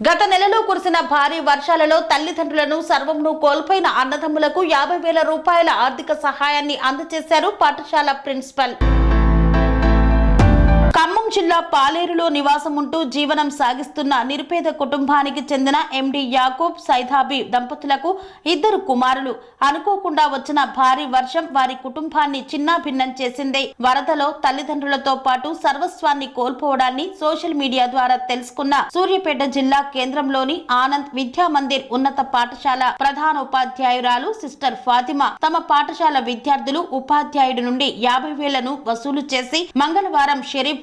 గత నెలలో కురిసిన భారీ వర్షాలలో తల్లిదండ్రులను సర్వంను కోల్పోయిన అన్నదమ్ములకు యాభై వేల రూపాయల ఆర్థిక సహాయాన్ని అందజేశారు పాఠశాల ప్రిన్సిపల్. ఖమ్మం జిల్లా పాలేరులో నివాసం ఉంటూ జీవనం సాగిస్తున్న నిరుపేద కుటుంబానికి చెందిన ఎండి యాకూబ్ సైదాబీ దంపతులకు ఇద్దరు కుమారులు. అనుకోకుండా వచ్చిన భారీ వర్షం వారి కుటుంబాన్ని చిన్నాభిన్నం చేసింది. వరదలో తల్లిదండ్రులతో పాటు సర్వస్వాన్ని కోల్పోవడాన్ని సోషల్ మీడియా ద్వారా తెలుసుకున్న సూర్యాపేట జిల్లా కేంద్రంలోని ఆనంద్ విద్యా మందిర్ ఉన్నత పాఠశాల ప్రధాన ఉపాధ్యాయురాలు సిస్టర్ ఫాతిమా తమ పాఠశాల విద్యార్థులు ఉపాధ్యాయుడి నుండి యాభై వేలను వసూలు చేసి మంగళవారం షరీఫ్